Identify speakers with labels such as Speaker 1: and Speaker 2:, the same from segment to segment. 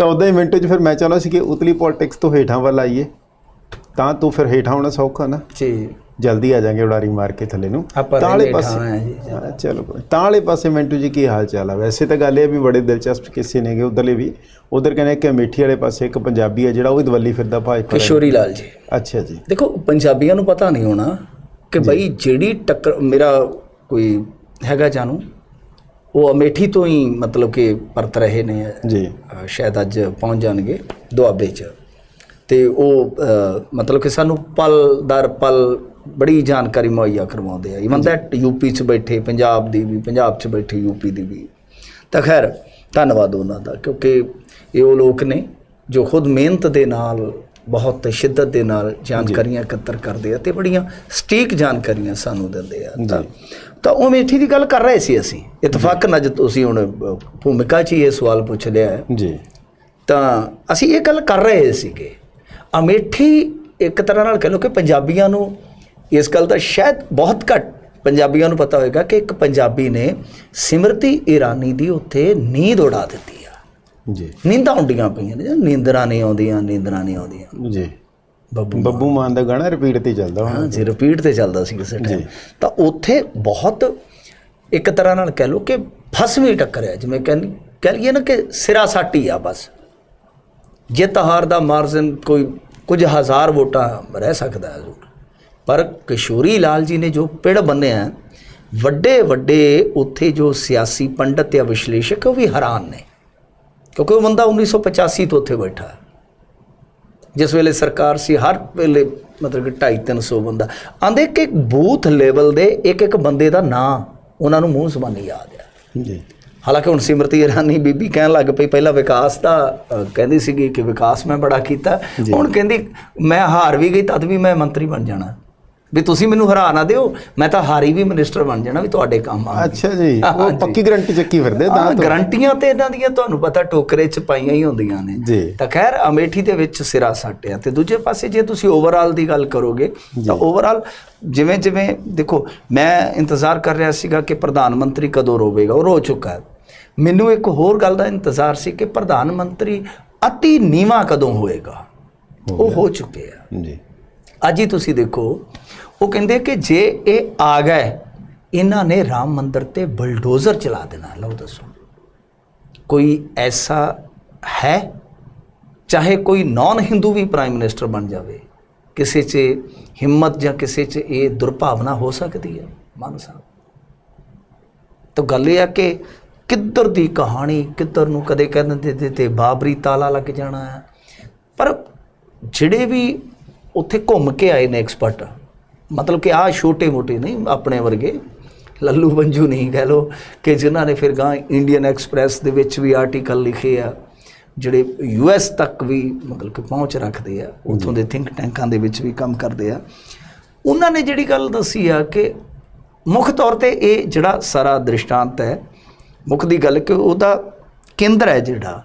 Speaker 1: ਤਾਂ ਉਦਾਂ ਹੀ ਮਿੰਟੋ 'ਚ ਫਿਰ ਮੈਂ ਚਾਹੁੰਦਾ ਸੀ ਕਿ ਉਤਲੀ ਪੋਲਿਟਿਕਸ ਤੋਂ ਹੇਠਾਂ ਵੱਲ ਆਈਏ। ਤਾਂ ਤੂੰ ਫਿਰ ਹੇਠਾਂ ਆਉਣਾ ਸੌਖਾ ਨਾ।
Speaker 2: ਜੀ।
Speaker 1: ਜਲਦੀ ਆ ਜਾਾਂਗੇ ਉਡਾਰੀ ਮਾਰ ਕੇ ਥੱਲੇ ਨੂੰ। ਤਾਂ ਵਾਲੇ ਪਾਸੇ ਚਲੋ ਕੋਈ। ਤਾਂ ਵਾਲੇ ਪਾਸੇ ਮਿੰਟੂ ਜੀ ਕੀ ਹਾਲ ਚਾਲ ਆ? ਵੈਸੇ ਤਾਂ ਗੱਲ ਇਹ ਵੀ ਬੜੇ ਦਿਲਚਸਪ ਕਿੱਸੇ ਨੇਗੇ ਉਧਰਲੇ ਵੀ। ਉਧਰ ਕਹਿੰਦੇ ਕਿ ਅਮੇਠੀ ਵਾਲੇ ਪਾਸੇ ਇੱਕ ਪੰਜਾਬੀ ਆ ਜਿਹੜਾ ਉਹ ਵੀ ਦਵੱਲੀ ਫਿਰਦਾ ਭਾਜਪਾ।
Speaker 2: ਕਿਸ਼ੋਰੀ ਲਾਲ ਜੀ।
Speaker 1: ਅੱਛਾ ਜੀ।
Speaker 2: ਦੇਖੋ ਪੰਜਾਬੀਆਂ ਨੂੰ ਪਤਾ ਨਹੀਂ ਹੋਣਾ ਕਿ ਬਈ ਜਿਹੜੀ ਟੱਕਰ ਮੇਰਾ ਕੋਈ ਹੈਗਾ ਜਾਨੂੰ ਉਹ ਅਮੇਠੀ ਤੋਂ ਹੀ ਮਤਲਬ ਕਿ ਪਰਤ ਰਹੇ ਨੇ
Speaker 1: ਜੀ।
Speaker 2: ਸ਼ਾਇਦ ਅੱਜ ਪਹੁੰਚ ਜਾਣਗੇ ਦੁਆਬੇ 'ਚ। ਤੇ ਉਹ ਮਤਲਬ ਕਿ ਸਾਨੂੰ ਪਲ ਦਰ ਪਲ ਬੜੀ ਜਾਣਕਾਰੀ ਮੁਹੱਈਆ ਕਰਵਾਉਂਦੇ ਆ। ਇਵਨ ਦੈਟ ਯੂਪੀ 'ਚ ਬੈਠੇ ਪੰਜਾਬ ਦੀ ਵੀ ਪੰਜਾਬ 'ਚ ਬੈਠੇ ਯੂਪੀ ਦੀ ਵੀ। ਤਾਂ ਖੈਰ ਧੰਨਵਾਦ ਉਹਨਾਂ ਦਾ ਕਿਉਂਕਿ ਇਹ ਉਹ ਲੋਕ ਨੇ ਜੋ ਖੁਦ ਮਿਹਨਤ ਦੇ ਨਾਲ ਬਹੁਤ ਸ਼ਿੱਦਤ ਦੇ ਨਾਲ ਜਾਣਕਾਰੀਆਂ ਇਕੱਤਰ ਕਰਦੇ ਆ ਤੇ ਬੜੀਆਂ ਸਟੀਕ ਜਾਣਕਾਰੀਆਂ ਸਾਨੂੰ ਦਿੰਦੇ ਆ। ਤਾਂ ਤਾਂ ਉਹ ਮੇਠੀ ਦੀ ਗੱਲ ਕਰ ਰਹੇ ਸੀ ਅਸੀਂ। ਇਤਫਾਕ ਨਾਲ ਜਦ ਤੁਸੀਂ ਹੁਣ ਭੂਮਿਕਾ 'ਚ ਇਹ ਸਵਾਲ ਪੁੱਛ ਲਿਆ
Speaker 1: ਜੀ।
Speaker 2: ਤਾਂ ਅਸੀਂ ਇਹ ਗੱਲ ਕਰ ਰਹੇ ਸੀਗੇ। ਅਮੇਠੀ ਇੱਕ ਤਰ੍ਹਾਂ ਨਾਲ ਕਹ ਲਓ ਕਿ ਪੰਜਾਬੀਆਂ ਨੂੰ ਇਸ ਗੱਲ ਦਾ ਸ਼ਾਇਦ ਬਹੁਤ ਘੱਟ ਪੰਜਾਬੀਆਂ ਨੂੰ ਪਤਾ ਹੋਵੇਗਾ ਕਿ ਇੱਕ ਪੰਜਾਬੀ ਨੇ ਸਿਮਰਤੀ ਇਰਾਨੀ ਦੀ ਉੱਥੇ ਨੀਂਦ ਉਡਾ ਦਿੱਤੀ ਆ।
Speaker 1: ਜੀ।
Speaker 2: ਨੀਂਦਾਂ ਉੱਡੀਆਂ ਪਈਆਂ ਨੇ ਨੀਂਦਰਾਂ ਨਹੀਂ ਆਉਂਦੀਆਂ ਨੀਂਦਰਾਂ ਨਹੀਂ ਆਉਂਦੀਆਂ।
Speaker 1: ਜੀ।
Speaker 2: ਬੱਬੂ
Speaker 1: ਬੱਬੂ ਮਾਨ ਦਾ ਗਾਣਾ ਰਿਪੀਟ ਤੇ ਚੱਲਦਾ
Speaker 2: ਹਾਂ ਜੀ ਰਿਪੀਟ ਤੇ ਚੱਲਦਾ ਸੀ ਕਿਸੇ ਟਾਈਮ ਤਾਂ ਉੱਥੇ ਬਹੁਤ ਇੱਕ ਤਰ੍ਹਾਂ ਨਾਲ ਕਹਿ ਲਓ ਕਿ ਫਸਵੀਂ ਟੱਕਰ ਹੈ ਜਿਵੇਂ ਕਹਿੰਦੀ ਕਹਿ ਲਈਏ ਨਾ ਕਿ ਸਿਰਾ ਸਾਟੀ ਆ ਬਸ। ਜਿੱਤ ਹਾਰ ਦਾ ਮਾਰਜਨ ਕੋਈ ਕੁਝ ਹਜ਼ਾਰ ਵੋਟਾਂ ਰਹਿ ਸਕਦਾ ਹੈ ਜ਼ਰੂਰ। ਪਰ ਕਿਸ਼ੋਰੀ ਲਾਲ ਜੀ ਨੇ ਜੋ ਪਿੜ ਬੰਨਿਆ ਵੱਡੇ ਵੱਡੇ ਉੱਥੇ ਜੋ ਸਿਆਸੀ ਪੰਡਤ ਜਾਂ ਵਿਸ਼ਲੇਸ਼ਕ ਉਹ ਵੀ ਹੈਰਾਨ ਨੇ। ਕਿਉਂਕਿ ਉਹ ਬੰਦਾ 1985 ਤੋਂ ਉੱਥੇ ਬੈਠਾ ਹੈ। ਜਿਸ ਵੇਲੇ ਸਰਕਾਰ ਸੀ ਹਰ ਵੇਲੇ ਮਤਲਬ ਕਿ 2.5 300 ਬੰਦਾ। ਆਂਦੇ ਕਿ ਬੂਥ ਲੈਵਲ ਦੇ ਇੱਕ ਇੱਕ ਬੰਦੇ ਦਾ ਨਾਂ ਉਹਨਾਂ ਨੂੰ ਮੂੰਹ ਜ਼ਬਾਨੀ ਯਾਦ ਆ।
Speaker 1: ਜੀ।
Speaker 2: ਹਾਲਾਂਕਿ ਹੁਣ ਸਿਮਰਤੀ ਇਰਾਨੀ ਬੀਬੀ ਕਹਿਣ ਲੱਗ ਪਈ ਪਹਿਲਾਂ ਵਿਕਾਸ ਦਾ ਕਹਿੰਦੀ ਸੀਗੀ ਕਿ ਵਿਕਾਸ ਮੈਂ ਬੜਾ ਕੀਤਾ। ਹੁਣ ਕਹਿੰਦੀ ਮੈਂ ਹਾਰ ਵੀ ਗਈ ਤਦ ਵੀ ਮੈਂ ਮੰਤਰੀ ਬਣ ਜਾਣਾ। ਵੀ ਤੁਸੀਂ ਮੈਨੂੰ ਹਰਾ ਨਾ ਦਿਓ ਮੈਂ ਤਾਂ ਹਾਰੀ ਵੀ ਮਿਨਿਸਟਰ ਬਣ ਜਾਣਾ ਵੀ ਤੁਹਾਡੇ ਕੰਮ ਆ
Speaker 1: ਅੱਛਾ ਜੀ ਉਹ ਪੱਕੀ ਗਰੰਟੀ ਚੱਕੀ ਫਿਰਦੇ ਤਾਂ
Speaker 2: ਗਰੰਟੀਆਂ ਤੇ। ਇਹਨਾਂ ਦੀਆਂ ਤੁਹਾਨੂੰ ਪਤਾ ਟੋਕਰੇ 'ਚ ਪਾਈਆਂ ਹੀ ਹੁੰਦੀਆਂ ਨੇ।
Speaker 1: ਜੀ।
Speaker 2: ਤਾਂ ਖੈਰ ਅਮੇਠੀ ਦੇ ਵਿੱਚ ਸਿਰਾ ਸੱਟਿਆ ਤੇ ਦੂਜੇ ਪਾਸੇ ਜੇ ਤੁਸੀਂ ਓਵਰਆਲ ਦੀ ਗੱਲ ਕਰੋਗੇ ਤਾਂ ਓਵਰਆਲ ਜਿਵੇਂ ਜਿਵੇਂ ਦੇਖੋ ਮੈਂ ਇੰਤਜ਼ਾਰ ਕਰ ਰਿਹਾ ਸੀਗਾ ਕਿ ਪ੍ਰਧਾਨ ਮੰਤਰੀ ਕਦੋਂ ਰੋਵੇਗਾ ਉਹ ਰੋ ਚੁੱਕਾ ਹੈ। ਮੈਨੂੰ ਇੱਕ ਹੋਰ ਗੱਲ ਦਾ ਇੰਤਜ਼ਾਰ ਸੀ ਕਿ ਪ੍ਰਧਾਨ ਮੰਤਰੀ ਅਤੀ ਨੀਵਾ ਕਦੋਂ ਹੋਏਗਾ। ਉਹ ਹੋ ਚੁੱਕੇ ਆ।
Speaker 1: ਜੀ।
Speaker 2: ਅੱਜ ਹੀ ਤੁਸੀਂ ਦੇਖੋ ਉਹ ਕਹਿੰਦੇ ਕਿ ਜੇ ਇਹ ਆ ਗਏ, ਇਹਨਾਂ ਨੇ ਰਾਮ ਮੰਦਰ ਤੇ ਬਲਡੋਜ਼ਰ ਚਲਾ ਦੇਣਾ। ਲਓ ਦੱਸੋ। ਕੋਈ ਐਸਾ ਹੈ? ਚਾਹੇ ਕੋਈ ਨਾਨ ਹਿੰਦੂ ਵੀ ਪ੍ਰਾਈਮ ਮਿਨਿਸਟਰ ਬਣ ਜਾਵੇ, ਕਿਸੇ 'ਚ ਹਿੰਮਤ ਜਾਂ ਕਿਸੇ 'ਚ ਇਹ ਦੁਰਭਾਵਨਾ ਹੋ ਸਕਦੀ ਹੈ? ਮਾਨ ਸਾਹਿਬ। ਤਾਂ ਗੱਲ ਇਹ ਆ ਕਿ ਕਿੱਧਰ ਦੀ ਕਹਾਣੀ ਕਿੱਧਰ ਨੂੰ ਕਦੇ ਕਹਿ ਦਿੰਦੇ ਤੇ- ਤੇ ਬਾਬਰੀ ਤਾਲਾ ਲੱਗ ਜਾਣਾ ਹੈ। ਪਰ ਜਿਹੜੇ ਵੀ ਉੱਥੇ ਘੁੰਮ ਕੇ ਆਏ ਨੇ ਐਕਸਪਰਟ ਮਤਲਬ ਕਿ ਆ ਛੋਟੇ ਮੋਟੇ ਨਹੀਂ, ਆਪਣੇ ਵਰਗੇ। ਲੱਲੂ ਬੰਜੂ ਨਹੀਂ, ਕਹਿ ਲੋ ਕਿ ਜਿਨ੍ਹਾਂ ਨੇ ਫਿਰ ਗਾਂ ਇੰਡੀਅਨ ਐਕਸਪ੍ਰੈਸ ਦੇ ਵਿੱਚ ਵੀ ਆਰਟੀਕਲ ਲਿਖੇ ਆ, ਜਿਹੜੇ ਯੂਐਸ ਤੱਕ ਵੀ ਮਤਲਬ ਕਿ ਪਹੁੰਚ ਰੱਖਦੇ ਆ, ਉੱਥੋਂ ਦੇ ਥਿੰਕ ਟੈਂਕਾਂ ਦੇ ਵਿੱਚ ਵੀ ਕੰਮ ਕਰਦੇ ਆ। ਉਹਨਾਂ ਨੇ ਜਿਹੜੀ ਗੱਲ ਦੱਸੀ ਆ ਕਿ ਮੁੱਖ ਤੌਰ ਤੇ ਇਹ ਜਿਹੜਾ ਸਾਰਾ ਦ੍ਰਿਸ਼ਟਾਂਤ ਹੈ, ਮੁੱਖ ਦੀ ਗੱਲ ਕਿ ਉਹਦਾ ਕੇਂਦਰ ਹੈ ਜਿਹੜਾ।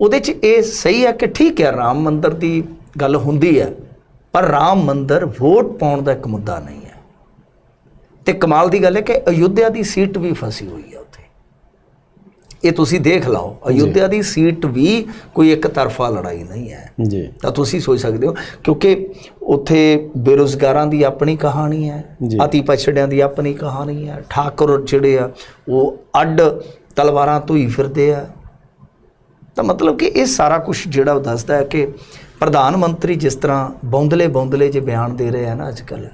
Speaker 2: ਉਹਦੇ 'ਚ ਇਹ ਸਹੀ ਹੈ ਕਿ ਠੀਕ ਹੈ, ਰਾਮ ਮੰਦਰ ਦੀ ਗੱਲ ਹੁੰਦੀ ਹੈ। ਪਰ ਰਾਮ ਮੰਦਿਰ ਵੋਟ ਪਾਉਣ ਦਾ ਇੱਕ ਮੁੱਦਾ ਨਹੀਂ ਹੈ। ਤੇ ਕਮਾਲ ਦੀ ਗੱਲ ਹੈ ਕਿ ਅਯੁੱਧਿਆ ਦੀ ਸੀਟ ਵੀ ਫਸੀ ਹੋਈ ਹੈ ਉੱਥੇ। ਇਹ ਤੁਸੀਂ ਦੇਖ ਲਓ ਅਯੁੱਧਿਆ ਦੀ ਸੀਟ ਵੀ ਕੋਈ ਇੱਕ ਤਰਫਾ ਲੜਾਈ ਨਹੀਂ ਹੈ।
Speaker 1: ਜੀ।
Speaker 2: ਤਾਂ ਤੁਸੀਂ ਸੋਚ ਸਕਦੇ ਹੋ ਕਿਉਂਕਿ ਉੱਥੇ ਬੇਰੁਜ਼ਗਾਰਾਂ ਦੀ ਆਪਣੀ ਕਹਾਣੀ ਹੈ। ਅਤੀ ਪਛੜਿਆਂ ਦੀ ਆਪਣੀ ਕਹਾਣੀ ਹੈ ਠਾਕੁਰ ਜਿਹੜੇ ਆ ਉਹ ਅੱਡ ਤਲਵਾਰਾਂ ਤੋਂ ਹੀ ਫਿਰਦੇ ਆ। ਤਾਂ ਮਤਲਬ ਕਿ ਇਹ ਸਾਰਾ ਕੁਝ ਜਿਹੜਾ ਦੱਸਦਾ ਹੈ ਕਿ ਪ੍ਰਧਾਨ ਮੰਤਰੀ ਜਿਸ ਤਰ੍ਹਾਂ ਬੌਂਦਲੇ ਬੌਂਦਲੇ ਜੇ ਬਿਆਨ ਦੇ ਰਹੇ ਆ ਨਾ ਅੱਜ ਕੱਲ੍ਹ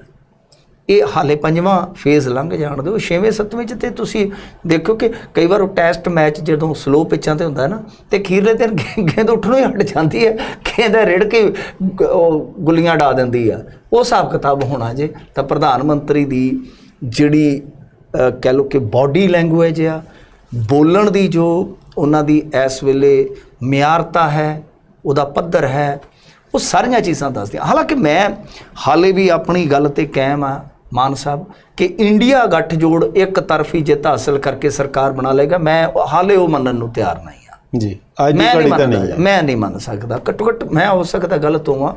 Speaker 2: ਇਹ ਹਾਲੇ ਪੰਜਵਾਂ ਫੇਜ਼ ਲੰਘ ਜਾਣ ਦਿਓ। ਛੇਵੇਂ, ਸੱਤਵੇਂ ਚ ਤੇ ਤੁਸੀਂ ਦੇਖੋ ਕਿ ਕਈ ਵਾਰ ਉਹ ਟੈਸਟ ਮੈਚ ਜਦੋਂ ਸਲੋ ਪਿੱਚਾਂ ਤੇ ਹੁੰਦਾ ਨਾ, ਤੇ ਖੀਰਲੇ ਦਿਨ ਗੇ- ਗੇਂਦ ਉੱਠਣੋਂ ਹੀ ਹਟ ਜਾਂਦੀ ਹੈ, ਗੇਂਦ ਰਿੜ ਕੇ ਉਹ ਗੁੱਲੀਆਂ ਡਾ ਦਿੰਦੀ ਆ। ਉਹ ਹਿਸਾਬ ਕਿਤਾਬ ਹੋਣਾ ਜੇ, ਤਾਂ ਪ੍ਰਧਾਨ ਮੰਤਰੀ ਦੀ ਜਿਹੜੀ ਕਹਿ ਲਓ ਕਿ ਬਾਡੀ ਲੈਂਗੁਏਜ ਆ, ਬੋਲਣ ਦੀ ਜੋ ਉਹਨਾਂ ਦੀ ਇਸ ਵੇਲੇ ਮਿਆਰਤਾ ਹੈ, ਉਹਦਾ ਪੱਧਰ ਹੈ ਉਹ ਸਾਰੀਆਂ ਚੀਜ਼ਾਂ ਦੱਸਦੀਆਂ। ਹਾਲਾਂਕਿ ਮੈਂ ਹਾਲੇ ਵੀ ਆਪਣੀ ਗੱਲ ਤੇ ਕਾਇਮ ਆ ਮਾਨ ਸਾਹਿਬ ਕਿ ਇੰਡੀਆ ਗੱਠਜੋੜ ਇੱਕ ਤਰਫੀ ਜਿੱਤ ਹਾਸਲ ਕਰਕੇ ਸਰਕਾਰ ਬਣਾ ਲੇਗਾ ਮੈਂ ਹਾਲੇ ਉਹ ਮੰਨਣ ਨੂੰ ਤਿਆਰ ਨਹੀਂ ਆ।
Speaker 1: ਜੀ ਅੱਜ ਦੀ ਘੜੀ ਤਾਂ ਨਹੀਂ
Speaker 2: ਮੈਂ ਨਹੀਂ ਮੰਨ ਸਕਦਾ। ਘੱਟੋ ਘੱਟ ਮੈਂ ਹੋ ਸਕਦਾ ਗਲਤ ਹੋਵਾਂ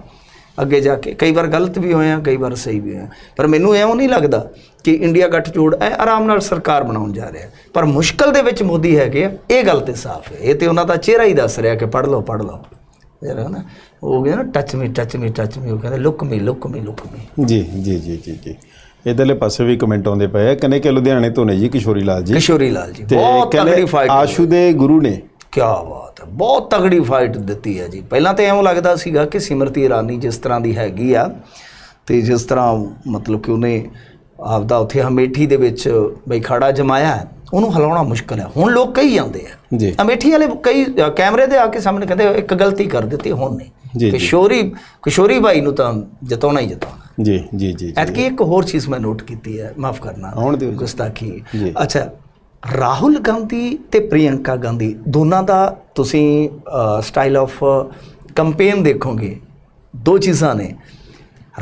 Speaker 2: ਅੱਗੇ ਜਾ ਕੇ। ਕਈ ਵਾਰ ਗਲਤ ਵੀ ਹੋਏ ਆ ਕਈ ਵਾਰ ਸਹੀ ਵੀ ਹੋਏ ਆ। ਪਰ ਮੈਨੂੰ ਐਉਂ ਨਹੀਂ ਲੱਗਦਾ ਕਿ ਇੰਡੀਆ ਗੱਠਜੋੜ ਐ ਆਰਾਮ ਨਾਲ ਸਰਕਾਰ ਬਣਾਉਣ ਜਾ ਰਿਹਾ। ਪਰ ਮੁਸ਼ਕਲ ਦੇ ਵਿੱਚ ਮੋਦੀ ਹੈਗੇ ਇਹ ਗੱਲ ਤੇ ਸਾਫ਼ ਹੈ। ਇਹ ਤੇ ਉਹਨਾਂ ਦਾ ਚਿਹਰਾ ਹੀ ਦੱਸ ਰਿਹਾ ਕਿ ਪੜ੍ਹ ਲਓ ਪੜ੍ਹ ਲਓ। ਯਾਰ ਨਾ ਉਹ ਗਿਆ ਨਾ touch me touch me touch me ਉਹ ਕਹਿੰਦੇ look me look me look me
Speaker 1: ਜੀ ਜੀ ਜੀ ਜੀ ਜੀ। ਇਧਰਲੇ ਪਾਸੇ ਵੀ ਕਮੈਂਟ ਆਉਂਦੇ ਪਏ ਆ। ਕਹਿੰਦੇ ਕਿ ਲੁਧਿਆਣੇ ਤੋਂ ਨੇ ਜੀ ਕਿਸ਼ੋਰੀ ਲਾਲ ਜੀ।
Speaker 2: ਕਿਸ਼ੋਰੀ ਲਾਲ ਜੀ ਬਹੁਤ ਤਗੜੀ ਫਾਈਟ
Speaker 1: ਆਸ਼ੂ ਦੇ ਗੁਰੂ ਨੇ।
Speaker 2: ਕੀ ਬਾਤ ਹੈ ਬਹੁਤ ਤਗੜੀ ਫਾਈਟ ਦਿੱਤੀ ਹੈ ਜੀ। ਪਹਿਲਾਂ ਤਾਂ ਐਵੇਂ ਲੱਗਦਾ ਸੀਗਾ ਕਿ ਸਿਮਰਤੀ ਇਰਾਨੀ ਜਿਸ ਤਰ੍ਹਾਂ ਦੀ ਹੈਗੀ ਆ ਤੇ ਜਿਸ ਤਰ੍ਹਾਂ ਮਤਲਬ ਕਿ ਉਹਨੇ ਆਪਦਾ ਉੱਥੇ ਹਮੇਠੀ ਦੇ ਵਿੱਚ ਬਈ ਖੜਾ ਜਮਾਇਆ ਹੈ, ਉਹਨੂੰ ਹਿਲਾਉਣਾ ਮੁਸ਼ਕਲ ਹੈ। ਹੁਣ ਲੋਕ ਕਹੀ ਜਾਂਦੇ ਆ।
Speaker 1: ਜੀ।
Speaker 2: ਅਮੇਠੀ ਵਾਲੇ ਕਈ ਕੈਮਰੇ ਦੇ ਆ ਕੇ ਸਾਹਮਣੇ ਕਹਿੰਦੇ ਇੱਕ ਗਲਤੀ ਕਰ ਦਿੱਤੀ ਹੁਣ ਨਹੀਂ। ਕਿਸ਼ੋਰੀ ਕਿਸ਼ੋਰੀ ਬਾਈ ਨੂੰ ਤਾਂ ਜਿਤਾਉਣਾ ਹੀ ਜਿਤਾਉਣਾ।
Speaker 1: ਜੀ ਜੀ ਜੀ
Speaker 2: ਐਤਕੀ ਇੱਕ ਹੋਰ ਚੀਜ਼ ਮੈਂ ਨੋਟ ਕੀਤੀ ਹੈ ਮਾਫ ਕਰਨਾ।
Speaker 1: ਦਿਓ ਜੀ।
Speaker 2: ਗੁਸਤਾਖੀ। ਅੱਛਾ ਰਾਹੁਲ ਗਾਂਧੀ ਤੇ ਪ੍ਰਿਯੰਕਾ ਗਾਂਧੀ ਦੋਨਾਂ ਦਾ ਤੁਸੀਂ ਸਟਾਈਲ ਆਫ ਕੰਪੇਨ ਦੇਖੋਗੇ। ਦੋ ਚੀਜ਼ਾਂ ਨੇ।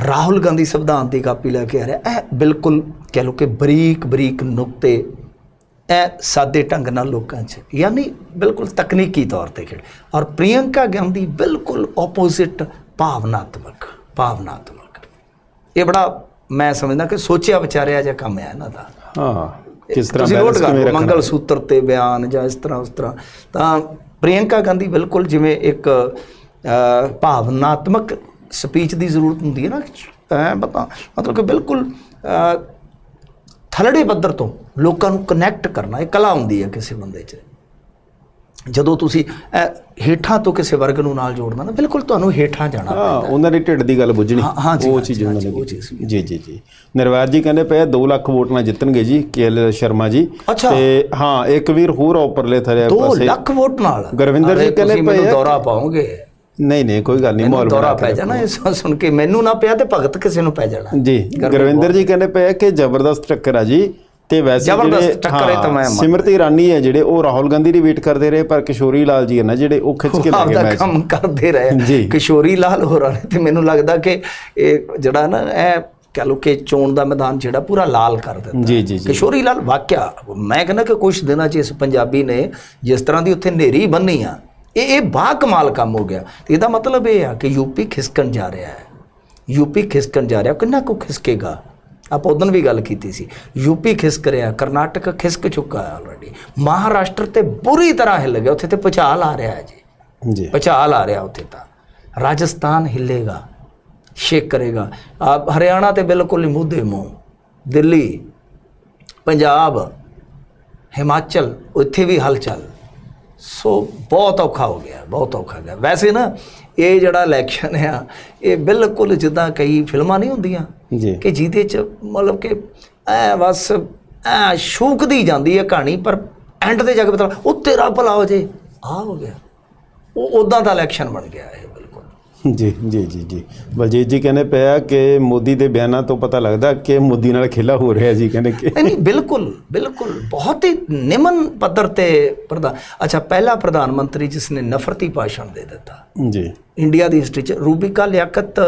Speaker 2: ਰਾਹੁਲ ਗਾਂਧੀ ਸੰਵਿਧਾਨ ਦੀ ਕਾਪੀ ਲੈ ਕੇ ਆ ਰਿਹਾ। ਇਹ ਬਿਲਕੁਲ ਕਹਿ ਲਓ ਕਿ ਬਰੀਕ ਬਰੀਕ ਨੁਕਤੇ ਇਹ ਸਾਦੇ ਢੰਗ ਨਾਲ ਲੋਕਾਂ 'ਚ ਯਾਨੀ ਬਿਲਕੁਲ ਤਕਨੀਕੀ ਤੌਰ ਤੇ ਖੇਡ। ਔਰ ਪ੍ਰਿਯੰਕਾ ਗਾਂਧੀ ਬਿਲਕੁਲ ਆਪੋਜ਼ਿਟ ਭਾਵਨਾਤਮਕ ਭਾਵਨਾਤਮਕ। ਇਹ ਬੜਾ ਮੈਂ ਸਮਝਦਾ ਕਿ ਸੋਚਿਆ ਵਿਚਾਰਿਆ ਜਿਹਾ ਕੰਮ ਹੈ ਇਹਨਾਂ ਦਾ।
Speaker 1: ਹਾਂ ਕਿਸ ਤਰ੍ਹਾਂ ਕਿਵੇਂ ਰੱਖਣਾ?
Speaker 2: ਮੰਗਲ ਸੂਤਰ ਤੇ ਬਿਆਨ ਜਾਂ ਇਸ ਤਰ੍ਹਾਂ ਉਸ ਤਰ੍ਹਾਂ। ਤਾਂ ਪ੍ਰਿਯੰਕਾ ਗਾਂਧੀ ਬਿਲਕੁਲ ਜਿਵੇਂ ਇੱਕ ਭਾਵਨਾਤਮਕ ਸਪੀਚ ਦੀ ਜ਼ਰੂਰਤ ਹੁੰਦੀ ਹੈ ਨਾ ਐ ਪਤਾ ਮਤਲਬ ਕਿ ਬਿਲਕੁਲ ਥਲੜੇ ਪੱਧਰ ਤੋਂ ਲੋਕਾਂ ਨੂੰ ਕਨੈਕਟ ਕਰਨਾ ਇਹ ਕਲਾ ਹੁੰਦੀ ਹੈ ਕਿਸੇ ਬੰਦੇ 'ਚ। ਜਦੋਂ ਤੁਸੀਂ ਹੇਠਾਂ ਤੋਂ ਕਿਸੇ ਵਰਗ ਨੂੰ ਨਾਲ ਜੋੜਨਾ ਨਾ ਬਿਲਕੁਲ ਤੁਹਾਨੂੰ ਹੇਠਾਂ ਜਾਣਾ
Speaker 1: ਹਾਂ ਉਹਨਾਂ ਦੇ ਢਿੱਡ ਦੀ ਗੱਲ ਬੁੱਝਣੀ। ਉਹ ਚੀਜ਼ ਉਹਨਾਂ ਨੇ
Speaker 2: ਜੀ,
Speaker 1: ਜੀ ਜੀ। ਨਿਰਵੈਰ ਜੀ ਕਹਿੰਦੇ ਪਏ 2 ਲੱਖ ਵੋਟ ਨਾਲ ਜਿੱਤਣਗੇ ਜੀ ਕੇਐਲ ਸ਼ਰਮਾ ਜੀ। ਤੇ ਹਾਂ ਇੱਕ ਵੀਰ ਹੋਰ ਉੱਪਰਲੇ ਥਰੇ
Speaker 2: 2
Speaker 1: ਪਾਸੇ
Speaker 2: ਲੱਖ ਵੋਟ ਨਾਲ?
Speaker 1: ਗੁਰਵਿੰਦਰ ਜੀ ਕਹਿੰਦੇ
Speaker 2: ਤੁਸੀਂ ਮੈਨੂੰ
Speaker 1: ਪਏ
Speaker 2: ਦੌਰਾ ਪਾਉਂਗੇ
Speaker 1: ਨਹੀਂ ਨਹੀਂ ਕੋਈ ਗੱਲ ਨਹੀਂ ਮਾਹੌਲ
Speaker 2: ਦੌਰਾ ਪੈ ਜਾਣਾ ਇਹ ਸੁਣ ਕੇ ਮੈਨੂੰ ਨਾ ਪਿਆ ਤੇ ਭਗਤ ਕਿਸੇ ਨੂੰ ਪੈ ਜਾਣਾ।
Speaker 1: ਜੀ ਗੁਰਵਿੰਦਰ ਜੀ ਕਹਿੰਦੇ ਪਏ ਕਿ ਜ਼ਬਰਦਸਤ ਟੱਕਰ ਆ ਜੀ ਤੇ ਵੈਸੇ
Speaker 2: ਜ਼ਬਰਦਸਤ ਟੱਕਰ ਹੈ ਤਾਂ ਮੈਂ
Speaker 1: ਹਾਂ,
Speaker 2: ਮੰਨਦਾ।
Speaker 1: ਸਿਮਰਤੀ ਇਰਾਨੀ ਹੈ ਜਿਹੜੇ ਉਹ ਰਾਹੁਲ ਗਾਂਧੀ ਦੀ ਵੇਟ ਕਰਦੇ ਰਹੇ ਪਰ ਕਿਸ਼ੋਰੀ ਲਾਲ ਜੀ ਨਾ ਜਿਹੜੇ ਉਹ ਖਿੱਚ ਕੇ ਲੈ ਗਏ ਮੈਚ
Speaker 2: ਕੰਮ ਕਰਦੇ ਰਹੇ। ਕਿਸ਼ੋਰੀ ਲਾਲ ਹੋਰਾਂ ਨੇ ਤੇ ਮੈਨੂੰ ਲੱਗਦਾ ਕਿ ਇਹ ਜਿਹੜਾ ਨਾ ਇਹ ਕਹ ਲੋ ਕਿ ਚੋਣ ਦਾ ਮੈਦਾਨ ਜਿਹੜਾ ਪੂਰਾ ਲਾਲ ਕਰ ਦਿੱਤਾ।
Speaker 1: ਜੀ ਜੀ ਜੀ।
Speaker 2: ਕਿਸ਼ੋਰੀ ਲਾਲ ਵਾਕਿਆ ਮੈਂ ਕਹਿੰਦਾ ਕਿ ਕੁਝ ਦਿਨਾਂ 'ਚ ਇਸ ਪੰਜਾਬੀ ਨੇ ਜਿਸ ਤਰ੍ਹਾਂ ਦੀ ਉੱਥੇ ਨੇਰੀ ਬੰਨੀ ਆ ਇਹ ਇਹ ਬਾ ਕਮਾਲ ਕੰਮ ਹੋ ਗਿਆ। ਤੇ ਇਹਦਾ ਮਤਲਬ ਇਹ ਆ ਕਿ ਯੂਪੀ ਖਿਸਕਣ ਜਾ ਰਿਹਾ ਹੈ। ਯੂਪੀ ਖਿਸਕਣ ਜਾ ਰਿਹਾ ਕਿੰਨਾ ਕੁ ਖਿਸਕੇਗਾ? ਆਪਾਂ ਉਦੋਂ ਵੀ ਗੱਲ ਕੀਤੀ ਸੀ। ਯੂਪੀ ਖਿਸਕ ਰਿਹਾ ਕਰਨਾਟਕ ਖਿਸਕ ਚੁੱਕਾ ਹੈ ਆਲਰੇਡੀ ਮਹਾਰਾਸ਼ਟਰ ਤੇ ਬੁਰੀ ਤਰ੍ਹਾਂ ਹਿੱਲ ਗਿਆ ਉੱਥੇ ਤੇ ਭੁਚਾਲ ਆ ਰਿਹਾ ਹੈ ਜੀ।
Speaker 1: ਜੀ।
Speaker 2: ਭੁਚਾਲ ਆ ਰਿਹਾ ਉੱਥੇ ਤਾਂ। ਰਾਜਸਥਾਨ ਹਿੱਲੇਗਾ ਸ਼ੇਕ ਕਰੇਗਾ। ਆ ਹਰਿਆਣਾ ਤੇ ਬਿਲਕੁਲ ਹੀ ਮੁੱਦੇ ਮੂੰਹ। ਦਿੱਲੀ ਪੰਜਾਬ ਹਿਮਾਚਲ ਉੱਥੇ ਵੀ ਹਲਚਲ। ਸੋ ਬਹੁਤ ਔਖਾ ਹੋ ਗਿਆ ਬਹੁਤ ਔਖਾ ਗਿਆ। ਵੈਸੇ ਨਾ ਇਹ ਜਿਹੜਾ ਇਲੈਕਸ਼ਨ ਆ ਇਹ ਬਿਲਕੁਲ ਜਿੱਦਾਂ ਕਈ ਫਿਲਮਾਂ ਨਹੀਂ ਹੁੰਦੀਆਂ
Speaker 1: ਜੀ।
Speaker 2: ਕਿ ਜਿਹਦੇ ਚ ਮਤਲਬ ਕਿ ਐ ਬਸ ਐ ਸ਼ੂਕਦੀ ਜਾਂਦੀ ਹੈ ਕਹਾਣੀ ਪਰ ਐਂਡ ਤੇ ਜਾ ਕੇ ਪਤਾ ਉਹ ਤੇਰਾ ਭਲਾ ਹੋ ਜੇ। ਆ ਹੋ ਗਿਆ। ਉਹ ਉਦਾਂ ਦਾ ਇਲੈਕਸ਼ਨ ਬਣ ਗਿਆ ਇਹ ਬਿਲਕੁਲ।
Speaker 1: ਜੀ ਜੀ ਜੀ ਜੀ। ਬਲਜੀਤ ਜੀ ਕਹਿੰਦੇ ਪਿਆ ਕਿ ਮੋਦੀ ਦੇ ਬਿਆਨਾਂ ਤੋਂ ਪਤਾ ਲੱਗਦਾ ਕਿ ਮੋਦੀ ਨਾਲ ਖੇਲਾ ਹੋ ਰਿਹਾ ਜੀ ਕਹਿੰਦੇ ਕਿ
Speaker 2: ਨਹੀਂ ਬਿਲਕੁਲ ਬਿਲਕੁਲ। ਬਹੁਤ ਹੀ ਨਿਮਨ ਪੱਧਰ ਤੇ ਪ੍ਰਧਾਨ ਅੱਛਾ ਪਹਿਲਾ ਪ੍ਰਧਾਨ ਮੰਤਰੀ ਜਿਸ ਨੇ ਨਫ਼ਰਤੀ ਭਾਸ਼ਣ ਦੇ ਦਿੱਤਾ।
Speaker 1: ਜੀ।
Speaker 2: ਇੰਡੀਆ ਦੀ ਹਿਸਟਰੀ 'ਚ ਰੂਬਿਕਾ ਲਿਆਕਤ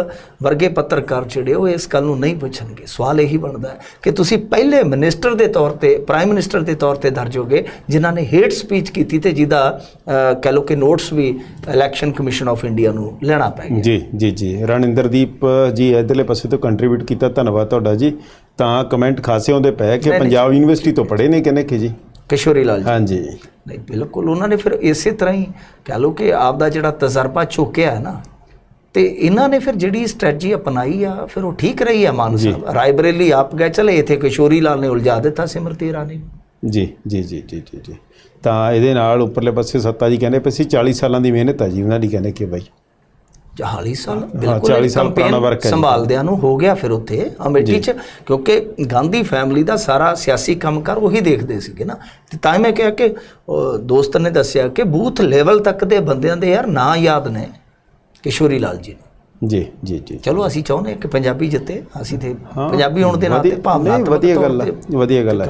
Speaker 2: ਵਰਗੇ ਪੱਤਰਕਾਰ ਜਿਹੜੇ ਉਹ ਇਸ ਗੱਲ ਨੂੰ ਨਹੀਂ ਪੁੱਛਣਗੇ। ਸਵਾਲ ਇਹੀ ਬਣਦਾ ਹੈ ਕਿ ਤੁਸੀਂ ਪਹਿਲੇ ਮਿਨਿਸਟਰ ਦੇ ਤੌਰ ਤੇ ਪ੍ਰਾਈਮ ਮਿਨਿਸਟਰ ਦੇ ਤੌਰ ਤੇ ਦਰਜ ਹੋਗੇ ਜਿਨ੍ਹਾਂ ਨੇ ਹੇਟ ਸਪੀਚ ਕੀਤੀ ਤੇ ਜਿਹਦਾ ਕਹਿ ਲਓ ਕਿ ਨੋਟਸ ਵੀ ਇਲੈਕਸ਼ਨ ਕਮਿਸ਼ਨ ਆਫ ਇੰਡੀਆ ਨੂੰ ਲੈਣਾ ਪੈ ਗਿਆ।
Speaker 1: ਜੀ ਜੀ ਜੀ। ਰਣਿੰਦਰਦੀਪ ਜੀ ਇਧਰਲੇ ਪਾਸੇ ਤੋਂ ਕੰਟਰੀਬਿਊਟ ਕੀਤਾ। ਧੰਨਵਾਦ ਤੁਹਾਡਾ ਜੀ। ਤਾਂ ਕਮੈਂਟ ਖਾਸੇ ਆਉਂਦੇ ਪਏ ਕਿ ਪੰਜਾਬ ਯੂਨੀਵਰਸਿਟੀ ਤੋਂ ਪੜ੍ਹੇ ਨੇ ਕਹਿੰਦੇ ਕਿ ਜੀ?
Speaker 2: ਕਿਸ਼ੋਰੀ ਲਾਲ ਜੀ।
Speaker 1: ਹਾਂਜੀ।
Speaker 2: ਨਹੀਂ ਬਿਲਕੁਲ ਉਹਨਾਂ ਨੇ ਫਿਰ ਇਸੇ ਤਰ੍ਹਾਂ ਹੀ ਕਹਿ ਲਓ ਕਿ ਆਪਦਾ ਜਿਹੜਾ ਤਜਰਬਾ ਚੁੱਕਿਆ ਹੈ ਨਾ ਤੇ ਇਹਨਾਂ ਨੇ ਫਿਰ ਜਿਹੜੀ ਸਟ੍ਰੈਟਜੀ ਅਪਣਾਈ ਆ ਫਿਰ ਉਹ ਠੀਕ ਰਹੀ ਆ ਮਾਨ ਸਾਹਿਬ। ਰਾਇਬਰੇਲੀ ਆਪ ਗਏ ਚਲੇ ਇੱਥੇ ਕਿਸ਼ੋਰੀ ਲਾਲ ਨੇ ਉਲਝਾ ਦਿੱਤਾ ਸਿਮਰਤੀ ਨੂੰ।
Speaker 1: ਜੀ ਜੀ ਜੀ ਜੀ ਜੀ ਤਾਂ ਇਹਦੇ ਨਾਲ ਉੱਪਰਲੇ ਪਾਸੇ ਸੱਤਾ ਜੀ ਕਹਿੰਦੇ ਪਏ ਸੀ 40 ਸਾਲਾਂ ਦੀ ਮਿਹਨਤ ਹੈ ਜੀ ਉਹਨਾਂ ਦੀ ਕਹਿੰਦੇ ਕਿ ਬਾਈ
Speaker 2: 40 ਸਾਲ
Speaker 1: 40 ਪੁਰਾਣਾ ਹੈ ਜੀ।
Speaker 2: ਸੰਭਾਲਦਿਆਂ ਨੂੰ ਹੋ ਗਿਆ ਫਿਰ ਉੱਥੇ ਅਮੇਠੀ ਚ ਕਿਉਂਕਿ ਗਾਂਧੀ ਫੈਮਿਲੀ ਦਾ ਸਾਰਾ ਸਿਆਸੀ ਕੰਮਕਾਰ ਉਹੀ ਦੇਖਦੇ ਸੀਗੇ ਨਾ। ਤੇ ਤਾਂ ਮੈਂ ਕਿਹਾ ਕਿ ਦੋਸਤ ਨੇ ਦੱਸਿਆ ਕਿ ਬੂਥ ਲੈਵਲ ਤੱਕ ਦੇ ਬੰਦਿਆਂ ਦੇ ਯਾਰ ਨਾਂ ਯਾਦ ਨੇ ਕਿਸ਼ੋਰੀ ਲਾਲ ਜੀ
Speaker 1: ਜੀ ਜੀ ਜੀ
Speaker 2: ਚਲੋ ਅਸੀਂ ਚਾਹੁੰਦੇ ਕਿ ਪੰਜਾਬੀ ਜਿੱਤੇ ਅਸੀਂ ਤੇ ਪੰਜਾਬੀ ਹੋਣ ਦੇ ਨਾਤੇ ਭਾਵਨਾਤਮਕ
Speaker 1: ਵਧੀਆ ਗੱਲ ਹੈ ਵਧੀਆ ਗੱਲ ਹੈ